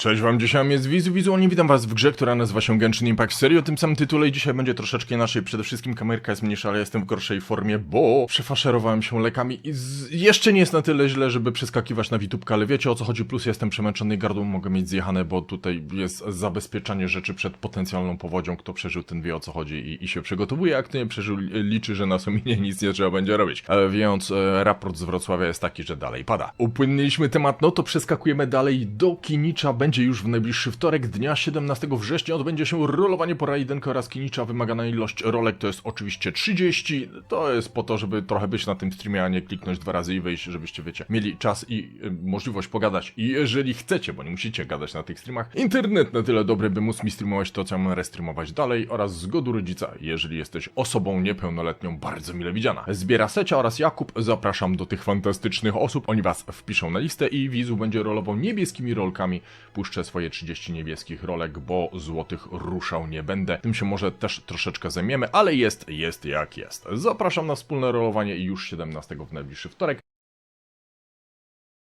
Cześć wam, dzisiaj jest Wizu Wizualnie, witam was w grze, która nazywa się Genshin Impact. Serio, tym samym tytule i dzisiaj będzie troszeczkę inaczej, przede wszystkim kamerka jest mniejsza, ale jestem w gorszej formie, bo przefaszerowałem się lekami i z... jeszcze nie jest na tyle źle, żeby przeskakiwać na witubkę, ale wiecie o co chodzi, plus jestem przemęczony i gardło mogę mieć zjechane, bo tutaj jest zabezpieczanie rzeczy przed potencjalną powodzią, kto przeżył ten wie o co chodzi i, i się przygotowuje, a kto nie przeżył liczy, że na sumienie nic nie trzeba będzie robić. Ale więc e, raport z Wrocławia jest taki, że dalej pada. Upłynęliśmy temat, no to przeskakujemy dalej do Kinicza, będzie już w najbliższy wtorek, dnia 17 września odbędzie się rolowanie po Raidenka oraz Kinicza, wymagana ilość rolek to jest oczywiście 30, to jest po to, żeby trochę być na tym streamie, a nie kliknąć dwa razy i wyjść, żebyście, wiecie, mieli czas i y, możliwość pogadać. I jeżeli chcecie, bo nie musicie gadać na tych streamach, internet na tyle dobry, by móc mi streamować to, co mam restreamować dalej oraz zgodu rodzica, jeżeli jesteś osobą niepełnoletnią, bardzo mile widziana. Zbiera Secia oraz Jakub, zapraszam do tych fantastycznych osób, oni was wpiszą na listę i Wizu będzie rolował niebieskimi rolkami, puszczę swoje 30 niebieskich rolek, bo złotych ruszał nie będę. Tym się może też troszeczkę zajmiemy, ale jest, jest jak jest. Zapraszam na wspólne rolowanie już 17 w najbliższy wtorek.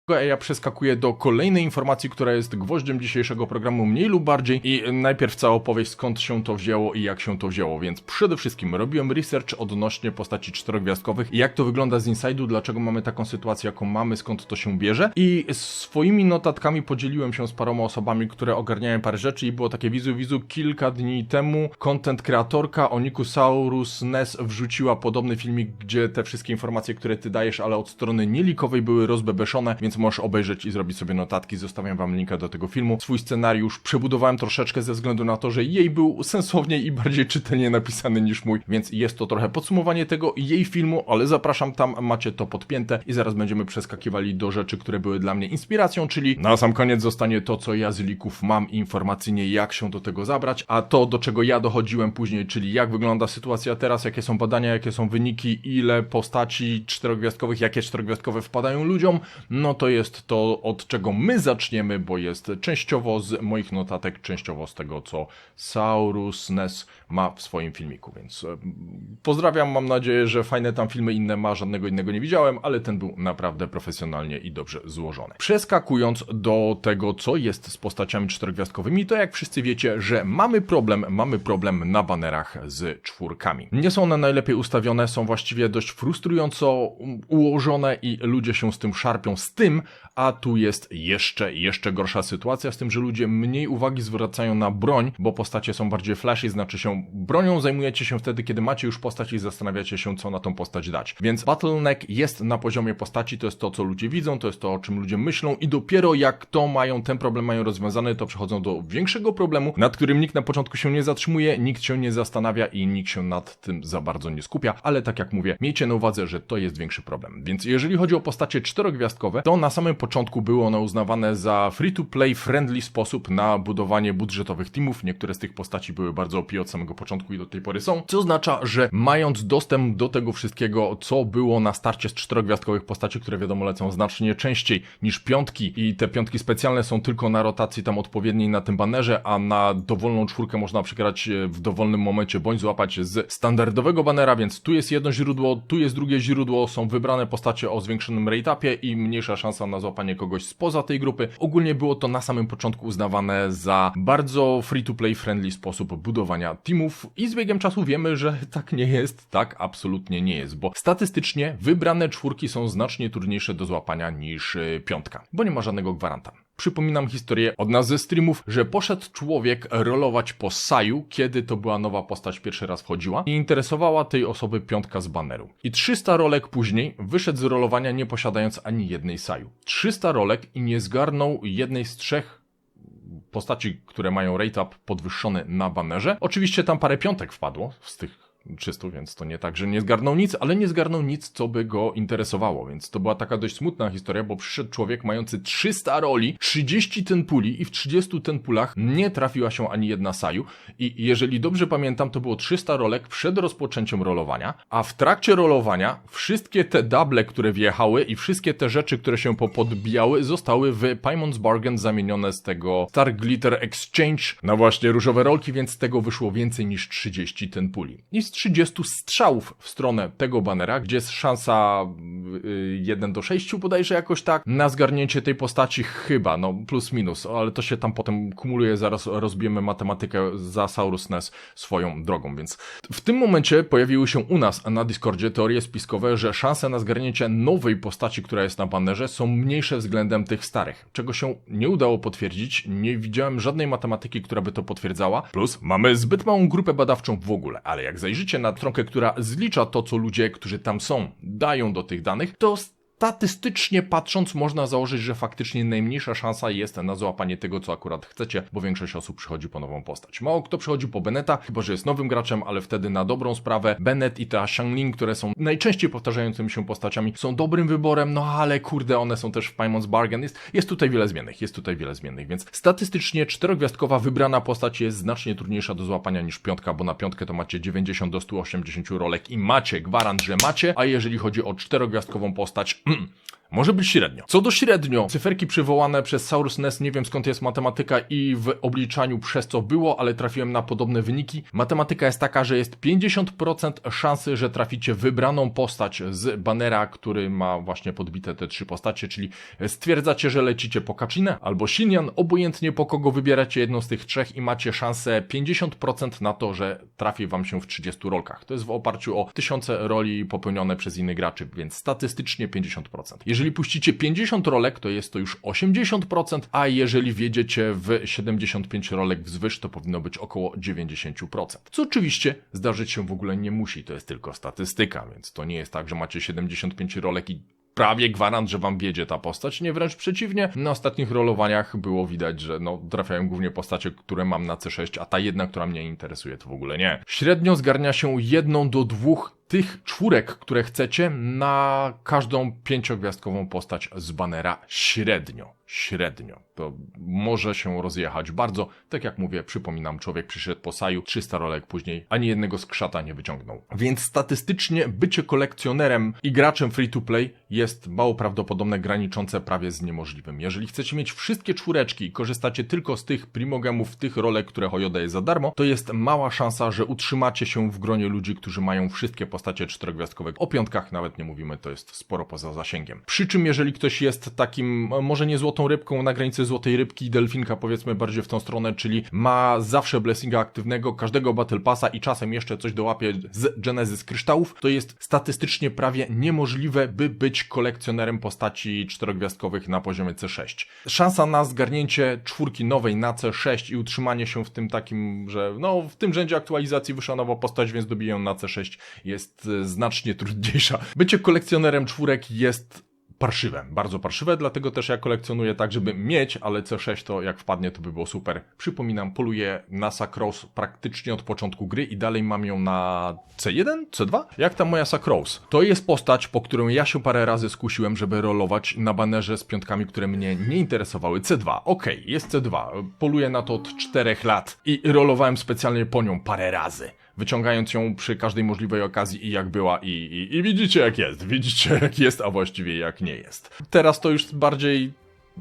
A ja przeskakuję do kolejnej informacji, która jest gwoździem dzisiejszego programu mniej lub bardziej. I najpierw cała opowieść skąd się to wzięło i jak się to wzięło, więc przede wszystkim robiłem research odnośnie postaci czterogwiazdkowych. Jak to wygląda z inside'u, dlaczego mamy taką sytuację jaką mamy, skąd to się bierze. I swoimi notatkami podzieliłem się z paroma osobami, które ogarniają parę rzeczy. I było takie wizu wizu kilka dni temu content kreatorka Onikusaurus Ness wrzuciła podobny filmik, gdzie te wszystkie informacje, które ty dajesz, ale od strony nielikowej były rozbebeszone, więc możesz obejrzeć i zrobić sobie notatki. Zostawiam wam linka do tego filmu. Swój scenariusz przebudowałem troszeczkę ze względu na to, że jej był sensowniej i bardziej czytelnie napisany niż mój, więc jest to trochę podsumowanie tego jej filmu, ale zapraszam tam, macie to podpięte i zaraz będziemy przeskakiwali do rzeczy, które były dla mnie inspiracją, czyli na sam koniec zostanie to, co ja z lików mam informacyjnie, jak się do tego zabrać, a to, do czego ja dochodziłem później, czyli jak wygląda sytuacja teraz, jakie są badania, jakie są wyniki, ile postaci czterogwiazdkowych, jakie czterogwiazdkowe wpadają ludziom, no to jest to, od czego my zaczniemy, bo jest częściowo z moich notatek, częściowo z tego, co Saurus Ness ma w swoim filmiku, więc e, pozdrawiam, mam nadzieję, że fajne tam filmy inne ma, żadnego innego nie widziałem, ale ten był naprawdę profesjonalnie i dobrze złożony. Przeskakując do tego, co jest z postaciami czterogwiazdkowymi, to jak wszyscy wiecie, że mamy problem, mamy problem na banerach z czwórkami. Nie są one najlepiej ustawione, są właściwie dość frustrująco ułożone i ludzie się z tym szarpią z tym, a tu jest jeszcze, jeszcze gorsza sytuacja z tym, że ludzie mniej uwagi zwracają na broń, bo postacie są bardziej flashy, znaczy się bronią zajmujecie się wtedy, kiedy macie już postać i zastanawiacie się, co na tą postać dać. Więc Bottleneck jest na poziomie postaci, to jest to, co ludzie widzą, to jest to, o czym ludzie myślą i dopiero jak to mają, ten problem mają rozwiązany, to przechodzą do większego problemu, nad którym nikt na początku się nie zatrzymuje, nikt się nie zastanawia i nikt się nad tym za bardzo nie skupia, ale tak jak mówię, miejcie na uwadze, że to jest większy problem. Więc jeżeli chodzi o postacie czterogwiazdkowe, to na samym początku były one uznawane za free-to-play friendly sposób na budowanie budżetowych teamów. Niektóre z tych postaci były bardzo OP od samego początku i do tej pory są, co oznacza, że mając dostęp do tego wszystkiego, co było na starcie z czterogwiazdkowych postaci, które wiadomo lecą znacznie częściej niż piątki i te piątki specjalne są tylko na rotacji tam odpowiedniej na tym banerze, a na dowolną czwórkę można przegrać e, w dowolnym momencie bądź złapać z standardowego banera, więc tu jest jedno źródło, tu jest drugie źródło, są wybrane postacie o zwiększonym rate-upie i mniejsza szansa na złapanie kogoś spoza tej grupy. Ogólnie było to na samym początku uznawane za bardzo free-to-play friendly sposób budowania teamów i z biegiem czasu wiemy, że tak nie jest, tak absolutnie nie jest, bo statystycznie wybrane czwórki są znacznie trudniejsze do złapania niż y, piątka, bo nie ma żadnego gwaranta. Przypominam historię od nas ze streamów, że poszedł człowiek rolować po Saju, kiedy to była nowa postać pierwszy raz wchodziła i interesowała tej osoby piątka z baneru. I 300 rolek później wyszedł z rolowania nie posiadając ani jednej Saju. 300 rolek i nie zgarnął jednej z trzech postaci, które mają rate up podwyższony na banerze. Oczywiście tam parę piątek wpadło z tych 300, więc to nie tak, że nie zgarnął nic, ale nie zgarnął nic, co by go interesowało, więc to była taka dość smutna historia, bo przyszedł człowiek mający 300 roli, 30 ten puli i w 30 ten pulach nie trafiła się ani jedna saju i jeżeli dobrze pamiętam, to było 300 rolek przed rozpoczęciem rolowania, a w trakcie rolowania wszystkie te double, które wjechały i wszystkie te rzeczy, które się popodbijały, zostały w Paymon's Bargain zamienione z tego Star Glitter Exchange na właśnie różowe rolki, więc z tego wyszło więcej niż 30 ten puli. I z 30 strzałów w stronę tego banera, gdzie jest szansa y, 1 do 6 bodajże jakoś tak. Na zgarnięcie tej postaci chyba, no plus minus, ale to się tam potem kumuluje, zaraz rozbijemy matematykę za Saurus NES swoją drogą, więc w tym momencie pojawiły się u nas na Discordzie teorie spiskowe, że szanse na zgarnięcie nowej postaci, która jest na banerze są mniejsze względem tych starych, czego się nie udało potwierdzić, nie widziałem żadnej matematyki, która by to potwierdzała, plus mamy zbyt małą grupę badawczą w ogóle, ale jak zajrzycie na stronkę, która zlicza to, co ludzie, którzy tam są, dają do tych danych, to statystycznie patrząc można założyć, że faktycznie najmniejsza szansa jest na złapanie tego, co akurat chcecie, bo większość osób przychodzi po nową postać. Mało kto przychodzi po Beneta, chyba że jest nowym graczem, ale wtedy na dobrą sprawę Bennett i ta Xiangling, które są najczęściej powtarzającymi się postaciami, są dobrym wyborem, no ale kurde, one są też w Paimon's Bargain. Jest, jest tutaj wiele zmiennych, jest tutaj wiele zmiennych, więc statystycznie czterogwiazdkowa wybrana postać jest znacznie trudniejsza do złapania niż piątka, bo na piątkę to macie 90 do 180 rolek i macie gwarant, że macie, a jeżeli chodzi o czterogwiazdkową postać, Mm-mm. Może być średnio. Co do średnio, cyferki przywołane przez Saurus NES, nie wiem skąd jest matematyka i w obliczaniu przez co było, ale trafiłem na podobne wyniki. Matematyka jest taka, że jest 50% szansy, że traficie wybraną postać z banera, który ma właśnie podbite te trzy postacie, czyli stwierdzacie, że lecicie po Kaczinę albo Shinyan, obojętnie po kogo wybieracie jedną z tych trzech i macie szansę 50% na to, że trafi wam się w 30 rolkach. To jest w oparciu o tysiące roli popełnione przez innych graczy, więc statystycznie 50%. Jeżeli puścicie 50 rolek, to jest to już 80%, a jeżeli wjedziecie w 75 rolek wzwyż, to powinno być około 90%. Co oczywiście zdarzyć się w ogóle nie musi, to jest tylko statystyka, więc to nie jest tak, że macie 75 rolek i prawie gwarant, że wam wiedzie ta postać. Nie, wręcz przeciwnie. Na ostatnich rolowaniach było widać, że no, trafiają głównie postacie, które mam na C6, a ta jedna, która mnie interesuje, to w ogóle nie. Średnio zgarnia się jedną do dwóch tych czwórek, które chcecie, na każdą pięciogwiazdkową postać z banera średnio. Średnio. To może się rozjechać bardzo. Tak jak mówię, przypominam, człowiek przyszedł po saju, 300 rolek później, ani jednego skrzata nie wyciągnął. Więc statystycznie bycie kolekcjonerem i graczem free to play jest mało prawdopodobne, graniczące prawie z niemożliwym. Jeżeli chcecie mieć wszystkie czwóreczki i korzystacie tylko z tych primogemów, tych rolek, które Hoyo daje za darmo, to jest mała szansa, że utrzymacie się w gronie ludzi, którzy mają wszystkie postacie czterogwiazdkowe. O piątkach nawet nie mówimy, to jest sporo poza zasięgiem. Przy czym, jeżeli ktoś jest takim, może nie złotą rybką, na granicy złotej rybki i delfinka, powiedzmy bardziej w tą stronę, czyli ma zawsze blessinga aktywnego, każdego battle passa i czasem jeszcze coś dołapie z Genesis kryształów, to jest statystycznie prawie niemożliwe, by być kolekcjonerem postaci czterogwiazdkowych na poziomie C6. Szansa na zgarnięcie czwórki nowej na C6 i utrzymanie się w tym takim, że no w tym rzędzie aktualizacji wyszła nowa postać, więc dobiję na C6 jest e, znacznie trudniejsza. Bycie kolekcjonerem czwórek jest parszywe, bardzo parszywe, dlatego też ja kolekcjonuję tak, żeby mieć, ale C6 to jak wpadnie, to by było super. Przypominam, poluję na Sacross praktycznie od początku gry i dalej mam ją na C1, C2? Jak tam moja Sacross? To jest postać, po którą ja się parę razy skusiłem, żeby rolować na banerze z piątkami, które mnie nie interesowały. C2, okej, okay, jest C2, poluję na to od 4 lat i rolowałem specjalnie po nią parę razy wyciągając ją przy każdej możliwej okazji i jak była i, i, i widzicie jak jest, widzicie jak jest, a właściwie jak nie jest. Teraz to już bardziej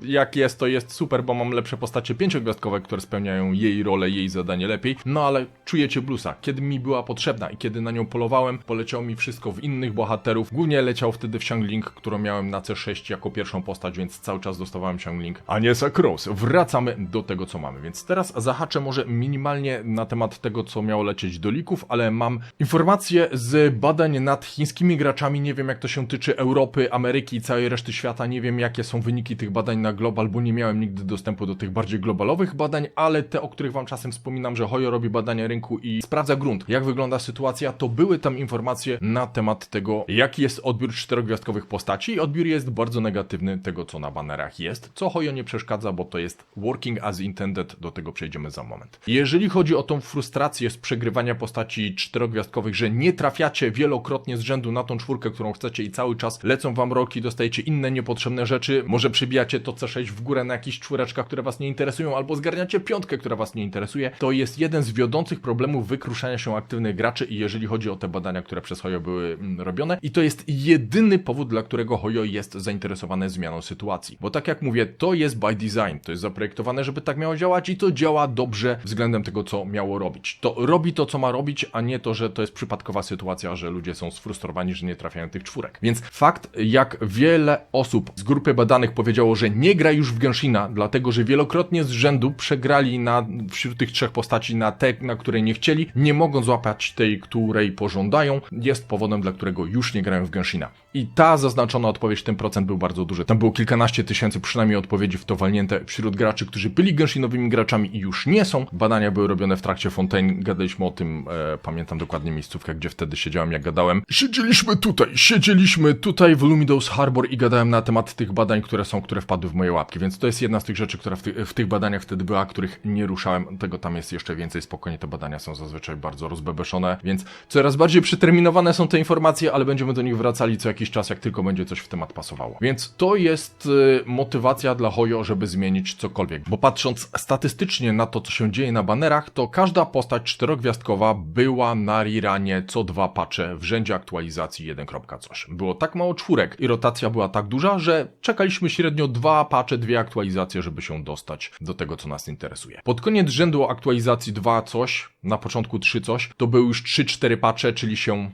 jak jest, to jest super, bo mam lepsze postacie pięciogwiazdkowe, które spełniają jej rolę, jej zadanie lepiej. No ale czujecie blusa. Kiedy mi była potrzebna i kiedy na nią polowałem, poleciało mi wszystko w innych bohaterów. Głównie leciał wtedy w Xiangling, którą miałem na C6 jako pierwszą postać, więc cały czas dostawałem Xiangling, a nie Sakros. Wracamy do tego, co mamy. Więc teraz zahaczę może minimalnie na temat tego, co miało lecieć do lików, ale mam informacje z badań nad chińskimi graczami. Nie wiem, jak to się tyczy Europy, Ameryki i całej reszty świata. Nie wiem, jakie są wyniki tych badań na global, bo nie miałem nigdy dostępu do tych bardziej globalowych badań, ale te, o których wam czasem wspominam, że Hoyo robi badania rynku i sprawdza grunt, jak wygląda sytuacja, to były tam informacje na temat tego, jaki jest odbiór czterogwiazdkowych postaci. I odbiór jest bardzo negatywny tego, co na banerach jest, co Hoyo nie przeszkadza, bo to jest working as intended, do tego przejdziemy za moment. Jeżeli chodzi o tą frustrację z przegrywania postaci czterogwiazdkowych, że nie trafiacie wielokrotnie z rzędu na tą czwórkę, którą chcecie i cały czas lecą wam roki, dostajecie inne niepotrzebne rzeczy, może przybijacie to to C6 w górę na jakichś czwóreczkach, które was nie interesują, albo zgarniacie piątkę, która was nie interesuje, to jest jeden z wiodących problemów wykruszania się aktywnych graczy i jeżeli chodzi o te badania, które przez Hoyo były mm, robione i to jest jedyny powód, dla którego Hoyo jest zainteresowane zmianą sytuacji. Bo tak jak mówię, to jest by design, to jest zaprojektowane, żeby tak miało działać i to działa dobrze względem tego, co miało robić. To robi to, co ma robić, a nie to, że to jest przypadkowa sytuacja, że ludzie są sfrustrowani, że nie trafiają tych czwórek. Więc fakt, jak wiele osób z grupy badanych powiedziało, że nie gra już w Genshina, dlatego że wielokrotnie z rzędu przegrali na, wśród tych trzech postaci na te, na które nie chcieli, nie mogą złapać tej, której pożądają, jest powodem, dla którego już nie grają w Genshina. I ta zaznaczona odpowiedź, ten procent był bardzo duży. Tam było kilkanaście tysięcy przynajmniej odpowiedzi w to walnięte wśród graczy, którzy byli Genshinowymi graczami i już nie są. Badania były robione w trakcie Fontaine, gadaliśmy o tym, e, pamiętam dokładnie miejscówkę, gdzie wtedy siedziałem, jak gadałem. Siedzieliśmy tutaj, siedzieliśmy tutaj w Lumidos Harbor i gadałem na temat tych badań, które są, które wpadły w moje łapki, więc to jest jedna z tych rzeczy, która w, ty w tych badaniach wtedy była, których nie ruszałem. Tego tam jest jeszcze więcej, spokojnie te badania są zazwyczaj bardzo rozbebeszone, więc coraz bardziej przeterminowane są te informacje, ale będziemy do nich wracali co jakiś czas, jak tylko będzie coś w temat pasowało. Więc to jest y, motywacja dla Hoyo, żeby zmienić cokolwiek, bo patrząc statystycznie na to, co się dzieje na banerach, to każda postać czterogwiazdkowa była na Riranie co dwa patche w rzędzie aktualizacji 1. coś. Było tak mało czwórek i rotacja była tak duża, że czekaliśmy średnio dwa patche, dwie aktualizacje, żeby się dostać do tego, co nas interesuje. Pod koniec rzędu aktualizacji 2 coś, na początku 3 coś, to były już 3-4 patche, czyli się...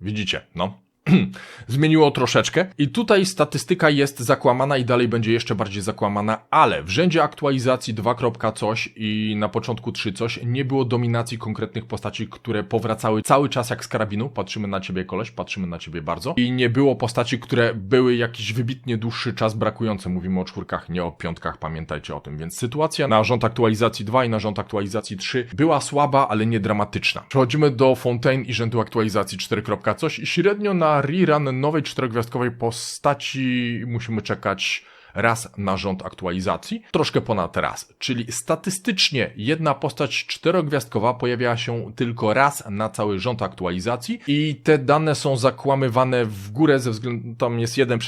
Widzicie, no. zmieniło troszeczkę i tutaj statystyka jest zakłamana i dalej będzie jeszcze bardziej zakłamana, ale w rzędzie aktualizacji 2. coś i na początku 3 coś nie było dominacji konkretnych postaci, które powracały cały czas jak z karabinu. Patrzymy na ciebie koleś, patrzymy na ciebie bardzo. I nie było postaci, które były jakiś wybitnie dłuższy czas brakujące. Mówimy o czwórkach, nie o piątkach, pamiętajcie o tym. Więc sytuacja na rząd aktualizacji 2 i na rząd aktualizacji 3 była słaba, ale nie dramatyczna. Przechodzimy do Fontaine i rzędu aktualizacji 4. coś i średnio na rerun nowej czterogwiazdkowej postaci. Musimy czekać raz na rząd aktualizacji, troszkę ponad raz. Czyli statystycznie jedna postać czterogwiazdkowa pojawia się tylko raz na cały rząd aktualizacji i te dane są zakłamywane w górę ze względu, tam jest 1,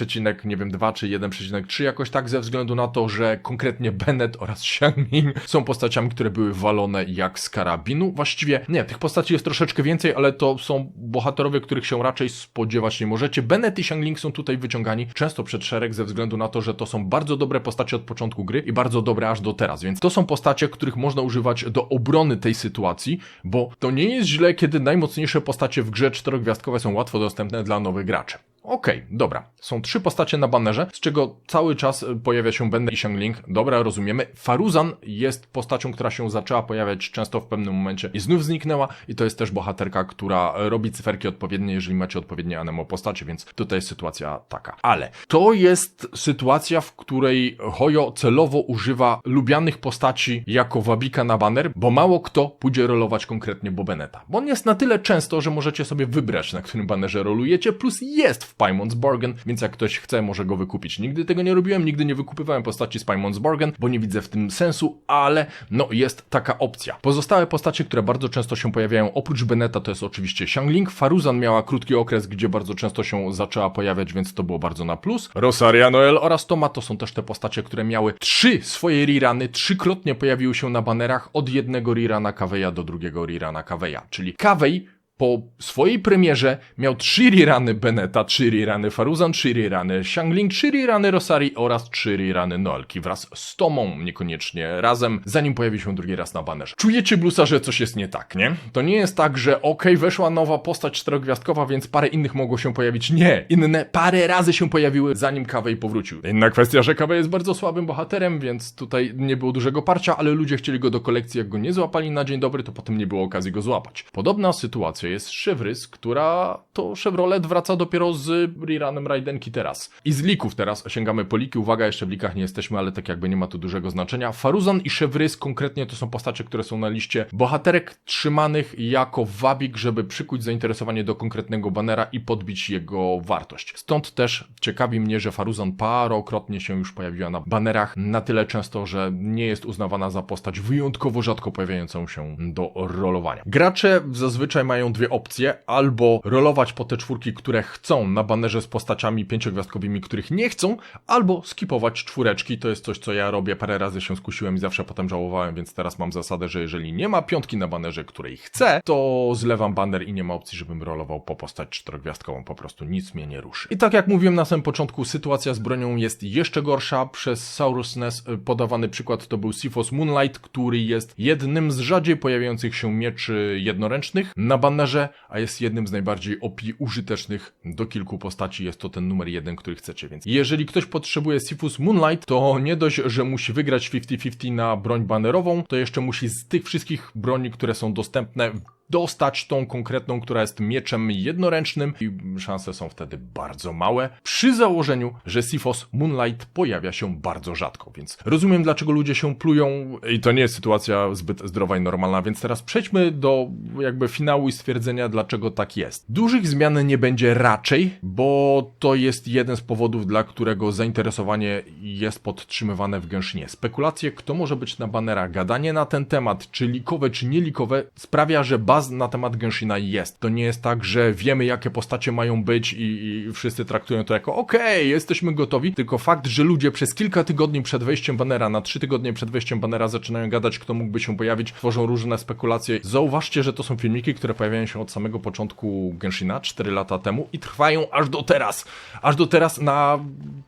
nie wiem, 2 czy 1,3 jakoś tak ze względu na to, że konkretnie Bennett oraz Xiangmin są postaciami, które były walone jak z karabinu. Właściwie nie, tych postaci jest troszeczkę więcej, ale to są bohaterowie, których się raczej spodziewać nie możecie. Bennett i Xiangling są tutaj wyciągani często przed szereg ze względu na to, że to są bardzo dobre postacie od początku gry i bardzo dobre aż do teraz, więc to są postacie, których można używać do obrony tej sytuacji, bo to nie jest źle, kiedy najmocniejsze postacie w grze czterogwiazdkowe są łatwo dostępne dla nowych graczy. Okej, okay, dobra. Są trzy postacie na banerze, z czego cały czas pojawia się Bender i Xiangling. Dobra, rozumiemy. Faruzan jest postacią, która się zaczęła pojawiać często w pewnym momencie i znów zniknęła i to jest też bohaterka, która robi cyferki odpowiednie, jeżeli macie odpowiednie anemo postacie, więc tutaj jest sytuacja taka. Ale to jest sytuacja, w której Hoyo celowo używa lubianych postaci jako wabika na baner, bo mało kto pójdzie rolować konkretnie Bobeneta. Bo on jest na tyle często, że możecie sobie wybrać, na którym banerze rolujecie, plus jest w Paimon's Bargain, więc jak ktoś chce, może go wykupić. Nigdy tego nie robiłem, nigdy nie wykupywałem postaci z Paimon's Bargain, bo nie widzę w tym sensu, ale no jest taka opcja. Pozostałe postacie, które bardzo często się pojawiają, oprócz Beneta, to jest oczywiście Xiangling. Faruzan miała krótki okres, gdzie bardzo często się zaczęła pojawiać, więc to było bardzo na plus. Rosaria Noel oraz Toma to są też te postacie, które miały trzy swoje rirany, trzykrotnie pojawiły się na banerach od jednego rirana Kaweja do drugiego rirana Kaweja, czyli Kawej po swojej premierze miał 3 rerany Beneta, 3 rerany Faruzan, 3 rerany Xiangling, 3 rerany Rosari oraz 3 rerany Noelki wraz z Tomą niekoniecznie razem, zanim pojawi się drugi raz na banerze. Czujecie blusa, że coś jest nie tak, nie? To nie jest tak, że ok, weszła nowa postać czterogwiazdkowa, więc parę innych mogło się pojawić. Nie! Inne parę razy się pojawiły, zanim Kawej powrócił. Inna kwestia, że Kawej jest bardzo słabym bohaterem, więc tutaj nie było dużego parcia, ale ludzie chcieli go do kolekcji, jak go nie złapali na dzień dobry, to potem nie było okazji go złapać. Podobna sytuacja jest Chevrolet, która to Chevrolet wraca dopiero z reranem Raidenki teraz. I z lików teraz sięgamy po liki. Uwaga, jeszcze w likach nie jesteśmy, ale tak jakby nie ma tu dużego znaczenia. Faruzan i Chevrolet konkretnie to są postacie, które są na liście bohaterek trzymanych jako wabik, żeby przykuć zainteresowanie do konkretnego banera i podbić jego wartość. Stąd też ciekawi mnie, że Faruzan parokrotnie się już pojawiła na banerach na tyle często, że nie jest uznawana za postać wyjątkowo rzadko pojawiającą się do rolowania. Gracze zazwyczaj mają dwie opcje, albo rolować po te czwórki, które chcą na banerze z postaciami pięciogwiazdkowymi, których nie chcą, albo skipować czwóreczki, to jest coś, co ja robię, parę razy się skusiłem i zawsze potem żałowałem, więc teraz mam zasadę, że jeżeli nie ma piątki na banerze, której chcę, to zlewam baner i nie ma opcji, żebym rolował po postać czterogwiazdkową, po prostu nic mnie nie ruszy. I tak jak mówiłem na samym początku, sytuacja z bronią jest jeszcze gorsza. Przez Saurus NES y, podawany przykład to był Sifos Moonlight, który jest jednym z rzadziej pojawiających się mieczy jednoręcznych. Na banerze, a jest jednym z najbardziej OP użytecznych do kilku postaci. Jest to ten numer jeden, który chcecie, więc jeżeli ktoś potrzebuje Sifus Moonlight, to nie dość, że musi wygrać 50-50 na broń banerową, to jeszcze musi z tych wszystkich broni, które są dostępne, dostać tą konkretną, która jest mieczem jednoręcznym i szanse są wtedy bardzo małe, przy założeniu, że Sifos Moonlight pojawia się bardzo rzadko, więc rozumiem dlaczego ludzie się plują i to nie jest sytuacja zbyt zdrowa i normalna, więc teraz przejdźmy do jakby finału i stwierdzenia dlaczego tak jest. Dużych zmian nie będzie raczej, bo to jest jeden z powodów, dla którego zainteresowanie jest podtrzymywane w Genshinie. Spekulacje, kto może być na banera, gadanie na ten temat, czy likowe, czy nielikowe, sprawia, że na temat Genshina jest. To nie jest tak, że wiemy, jakie postacie mają być i, i wszyscy traktują to jako okej, jesteśmy gotowi, tylko fakt, że ludzie przez kilka tygodni przed wejściem banera, na trzy tygodnie przed wejściem banera zaczynają gadać, kto mógłby się pojawić, tworzą różne spekulacje. Zauważcie, że to są filmiki, które pojawiają się od samego początku Genshina, 4 lata temu i trwają aż do teraz. Aż do teraz na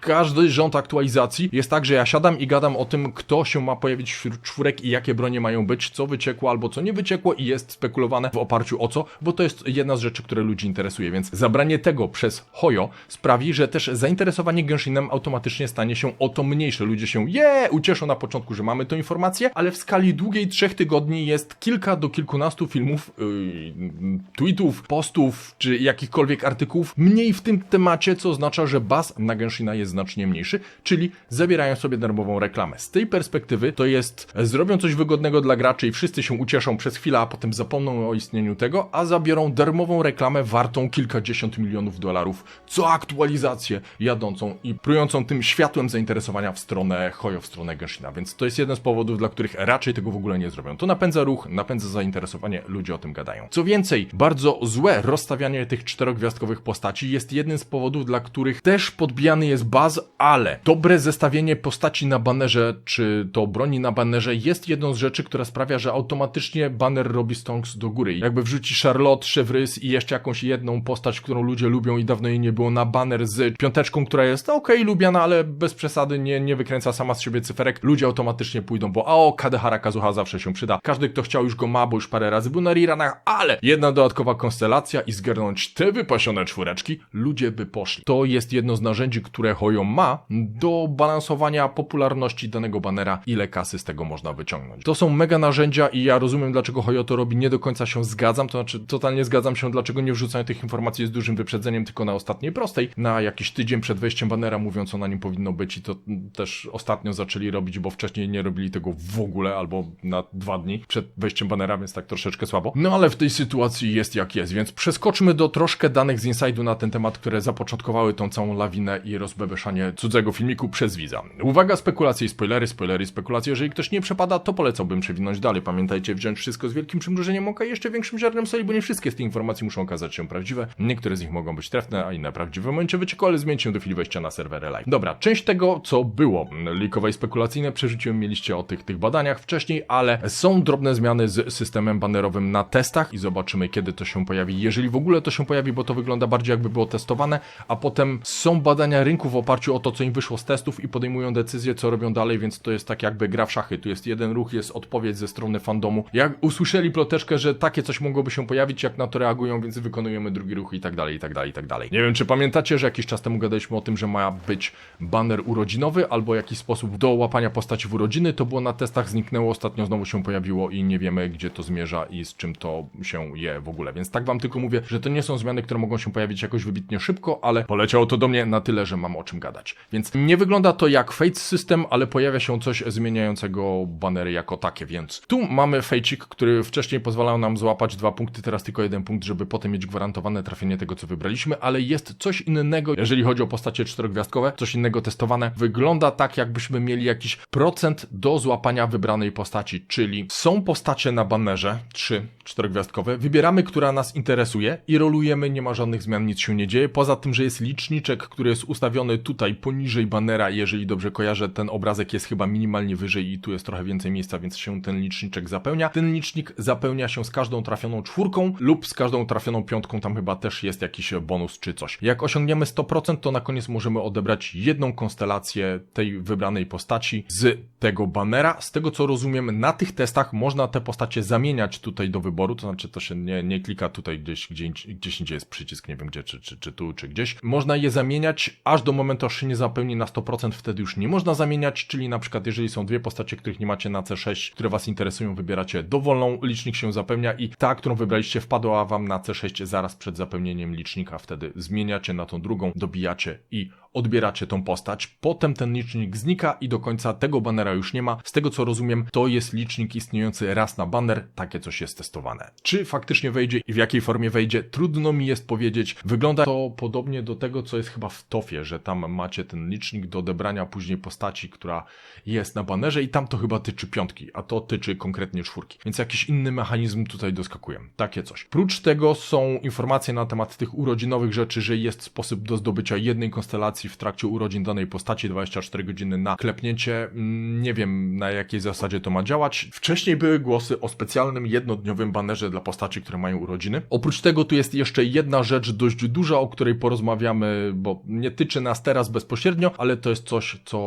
każdy rząd aktualizacji jest tak, że ja siadam i gadam o tym, kto się ma pojawić wśród czwórek i jakie bronie mają być, co wyciekło albo co nie wyciekło i jest spekulowane w oparciu o co, bo to jest jedna z rzeczy, które ludzi interesuje, więc zabranie tego przez Hoyo sprawi, że też zainteresowanie Genshinem automatycznie stanie się o to mniejsze. Ludzie się je ucieszą na początku, że mamy tę informację, ale w skali długiej trzech tygodni jest kilka do kilkunastu filmów, yy, tweetów, postów czy jakichkolwiek artykułów mniej w tym temacie, co oznacza, że baz na Genshina jest znacznie mniejszy, czyli zabierają sobie darmową reklamę. Z tej perspektywy to jest zrobią coś wygodnego dla graczy i wszyscy się ucieszą przez chwilę, a potem zapomną o istnieniu tego, a zabiorą darmową reklamę wartą kilkadziesiąt milionów dolarów co aktualizację jadącą i prującą tym światłem zainteresowania w stronę Hoyo, w stronę Genshina, więc to jest jeden z powodów, dla których raczej tego w ogóle nie zrobią. To napędza ruch, napędza zainteresowanie, ludzie o tym gadają. Co więcej, bardzo złe rozstawianie tych czterogwiazdkowych postaci jest jednym z powodów, dla których też podbijany jest baz, ale dobre zestawienie postaci na banerze, czy to broni na banerze jest jedną z rzeczy, która sprawia, że automatycznie banner robi stonks do góry. Jakby wrzuci Charlotte, Chevrys i jeszcze jakąś jedną postać, którą ludzie lubią i dawno jej nie było na baner z piąteczką, która jest okej, okay, lubiana, ale bez przesady nie, nie wykręca sama z siebie cyferek, ludzie automatycznie pójdą, bo a o, Kadehara Kazuha zawsze się przyda. Każdy, kto chciał już go ma, bo już parę razy był na reranach, ale jedna dodatkowa konstelacja i zgarnąć te wypasione czwóreczki, ludzie by poszli. To jest jedno z narzędzi, które Hoyo ma do balansowania popularności danego banera, ile kasy z tego można wyciągnąć. To są mega narzędzia i ja rozumiem, dlaczego Hoyo to robi, nie do końca się zgadzam, to znaczy totalnie zgadzam się, dlaczego nie wrzucają tych informacji z dużym wyprzedzeniem, tylko na ostatniej prostej, na jakiś tydzień przed wejściem banera, mówiąc co na nim powinno być i to też ostatnio zaczęli robić, bo wcześniej nie robili tego w ogóle, albo na dwa dni przed wejściem banera, więc tak troszeczkę słabo. No ale w tej sytuacji jest jak jest, więc przeskoczmy do troszkę danych z Inside'u na ten temat, które zapoczątkowały tą całą lawinę i rozbebeszanie cudzego filmiku przez widza. Uwaga, spekulacje i spoilery, spoilery i spekulacje. Jeżeli ktoś nie przepada, to polecałbym przewinąć dalej. Pamiętajcie, wziąć wszystko z wielkim przymrużeniem oka jeszcze większym ziarnem soli, bo nie wszystkie z tych informacji muszą okazać się prawdziwe. Niektóre z nich mogą być trefne, a inne prawdziwe w momencie wycieku, ale zmienić się do chwili wejścia na serwery live. Dobra, część tego, co było likowe i spekulacyjne, przerzuciłem, mieliście o tych, tych badaniach wcześniej, ale są drobne zmiany z systemem banerowym na testach i zobaczymy, kiedy to się pojawi. Jeżeli w ogóle to się pojawi, bo to wygląda bardziej jakby było testowane, a potem są badania rynku w oparciu o to, co im wyszło z testów i podejmują decyzje, co robią dalej, więc to jest tak jakby gra w szachy. Tu jest jeden ruch, jest odpowiedź ze strony fandomu. Jak usłyszeli ploteczkę, że takie coś mogłoby się pojawić, jak na to reagują, więc wykonujemy drugi ruch i tak dalej, i tak dalej, i tak dalej. Nie wiem, czy pamiętacie, że jakiś czas temu gadaliśmy o tym, że ma być banner urodzinowy albo jakiś sposób do łapania postaci w urodziny. To było na testach, zniknęło, ostatnio znowu się pojawiło i nie wiemy, gdzie to zmierza i z czym to się je w ogóle. Więc tak wam tylko mówię, że to nie są zmiany, które mogą się pojawić jakoś wybitnie szybko, ale poleciało to do mnie na tyle, że mam o czym gadać. Więc nie wygląda to jak Fate System, ale pojawia się coś zmieniającego banery jako takie, więc tu mamy fejcik, który wcześniej pozwalał nam złapać dwa punkty, teraz tylko jeden punkt, żeby potem mieć gwarantowane trafienie tego, co wybraliśmy, ale jest coś innego, jeżeli chodzi o postacie czterogwiazdkowe, coś innego testowane. Wygląda tak, jakbyśmy mieli jakiś procent do złapania wybranej postaci, czyli są postacie na banerze, trzy czterogwiazdkowe, wybieramy, która nas interesuje i rolujemy, nie ma żadnych zmian, nic się nie dzieje, poza tym, że jest liczniczek, który jest ustawiony tutaj poniżej banera, jeżeli dobrze kojarzę, ten obrazek jest chyba minimalnie wyżej i tu jest trochę więcej miejsca, więc się ten liczniczek zapełnia. Ten licznik zapełnia się z każdą trafioną czwórką lub z każdą trafioną piątką, tam chyba też jest jakiś bonus czy coś. Jak osiągniemy 100%, to na koniec możemy odebrać jedną konstelację tej wybranej postaci z tego banera. Z tego co rozumiem, na tych testach można te postacie zamieniać tutaj do wyboru, to znaczy to się nie, nie klika tutaj gdzieś, gdzie, gdzieś indziej jest przycisk, nie wiem gdzie, czy, czy, czy tu, czy gdzieś. Można je zamieniać aż do momentu, aż się nie zapełni na 100%, wtedy już nie można zamieniać, czyli na przykład jeżeli są dwie postacie, których nie macie na C6, które was interesują, wybieracie dowolną, licznik się zapełnia i ta, którą wybraliście wpadła wam na C6 zaraz przed zapełnieniem licznika, wtedy zmieniacie na tą drugą, dobijacie i odbieracie tą postać. Potem ten licznik znika i do końca tego banera już nie ma. Z tego co rozumiem, to jest licznik istniejący raz na banner, takie coś jest testowane. Czy faktycznie wejdzie i w jakiej formie wejdzie, trudno mi jest powiedzieć. Wygląda to podobnie do tego, co jest chyba w Tofie, że tam macie ten licznik do odebrania później postaci, która jest na banerze i tam to chyba tyczy piątki, a to tyczy konkretnie czwórki. Więc jakiś inny mechanizm tutaj doskakuje. Takie coś. Prócz tego są informacje na temat tych urodzinowych rzeczy, że jest sposób do zdobycia jednej konstelacji w trakcie urodzin danej postaci, 24 godziny na klepnięcie. Mm, Nie wiem na jakiej zasadzie to ma działać. Wcześniej były głosy o specjalnym jednodniowym banerze dla postaci, które mają urodziny. Oprócz tego tu jest jeszcze jedna rzecz dość duża, o której porozmawiamy, bo nie tyczy nas teraz bezpośrednio, ale to jest coś, co,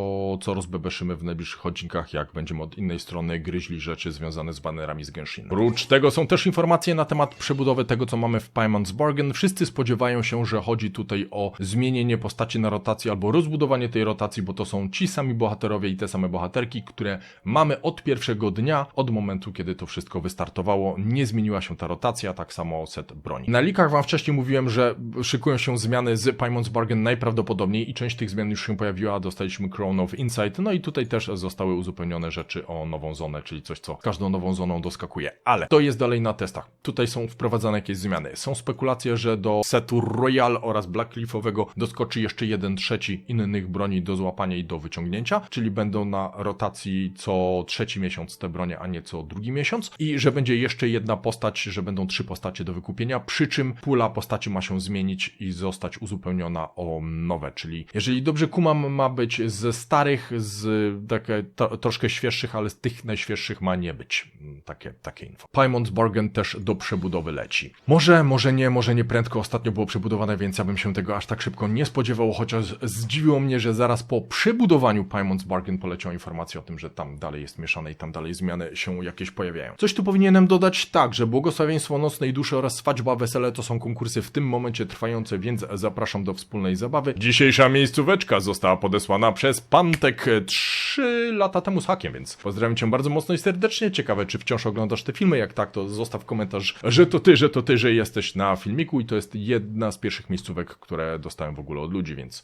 co rozbebeszymy w najbliższych odcinkach, jak będziemy od innej strony gryźli rzeczy związane z banerami z Genshin. Oprócz tego są też informacje na temat przebudowy tego, co mamy w Payment's Bargain. Wszyscy spodziewają się, że chodzi tutaj o zmienienie postaci na rotacji albo rozbudowanie tej rotacji, bo to są ci sami bohaterowie i te same bohaterki, które mamy od pierwszego dnia, od momentu, kiedy to wszystko wystartowało. Nie zmieniła się ta rotacja, tak samo set broni. Na likach wam wcześniej mówiłem, że szykują się zmiany z Payment's Bargain najprawdopodobniej i część tych zmian już się pojawiła, dostaliśmy Crown of Insight, no i tutaj też zostały uzupełnione rzeczy o nową zonę, czyli coś, co każdą nową zoną doskakuje. Ale to jest dalej na testach. Tutaj są wprowadzane jakieś zmiany. Są spekulacje, że do setu Royal oraz Blackcliffowego doskoczy jeszcze jeden trzeci innych broni do złapania i do wyciągnięcia, czyli będą na rotacji co trzeci miesiąc te bronie, a nie co drugi miesiąc i że będzie jeszcze jedna postać, że będą trzy postacie do wykupienia, przy czym pula postaci ma się zmienić i zostać uzupełniona o nowe, czyli jeżeli dobrze kumam, ma być ze starych, z takie troszkę świeższych, ale z tych najświeższych ma nie być. Takie, takie info. Payment's Bargain też do przebudowy leci. Może, może nie, może nie prędko. Ostatnio było przebudowane, więc ja bym się tego aż tak szybko nie spodziewał, chociaż zdziwiło mnie, że zaraz po przebudowaniu Payment's Bargain poleciała informacja o tym, że tam dalej jest mieszane i tam dalej zmiany się jakieś pojawiają. Coś tu powinienem dodać tak, że błogosławieństwo nocnej duszy oraz swadźba wesele to są konkursy w tym momencie trwające, więc zapraszam do wspólnej zabawy. Dzisiejsza miejscóweczka została podesłana przez Pantek 3 lata temu z hakiem, więc pozdrawiam cię bardzo mocno i serdecznie. Ciekawe, czy wciąż oglądasz te filmy. Jak tak, to zostaw komentarz, że to ty, że to ty, że jesteś na filmiku i to jest jedna z pierwszych miejscówek, które dostałem w ogóle od ludzi, więc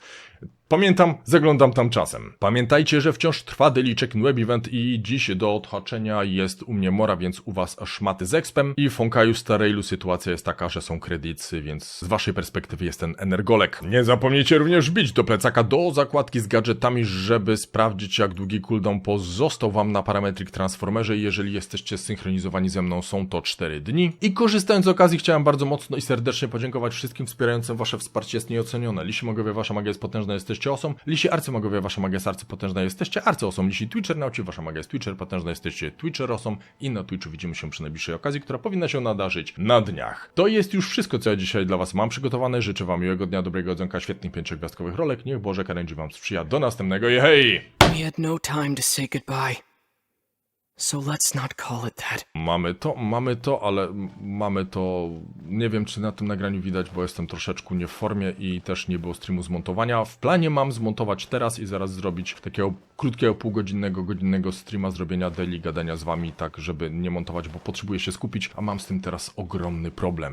Pamiętam, zaglądam tam czasem. Pamiętajcie, że wciąż trwa Daily Check Web Event i dziś do odhaczenia jest u mnie mora, więc u was szmaty z expem i w Fonkaju Starailu sytuacja jest taka, że są kredyty, więc z waszej perspektywy jest ten energolek. Nie zapomnijcie również bić do plecaka do zakładki z gadżetami, żeby sprawdzić jak długi cooldown pozostał wam na Parametric Transformerze. Jeżeli jesteście zsynchronizowani ze mną, są to 4 dni. I korzystając z okazji, chciałem bardzo mocno i serdecznie podziękować wszystkim wspierającym wasze wsparcie jest nieocenione. Lisi Mogowie, wasza magia jest potężna, jesteście osą. Lisi Arcymagowie, wasza magia jest arcypotężna, jesteście arcyosą. Lisi Twitcher nauczy, wasza magia jest Twitcher, potężna, jesteście Twitcher osą. I na Twitchu widzimy się przy najbliższej okazji, która powinna się nadarzyć na dniach. To jest już wszystko, co ja dzisiaj dla was mam przygotowane. Życzę wam miłego dnia, dobrego odzonka, świetnych pięciogwiazdkowych rolek. Niech Boże Karędzi wam sprzyja. Do następnego i hej! We had no time to say goodbye. So let's not call it that. Mamy to, mamy to, ale mamy to. Nie wiem, czy na tym nagraniu widać, bo jestem troszeczkę nie w formie i też nie było streamu zmontowania. W planie mam zmontować teraz i zaraz zrobić takiego krótkiego, półgodzinnego, godzinnego streama zrobienia daily gadania z wami, tak żeby nie montować, bo potrzebuję się skupić, a mam z tym teraz ogromny problem.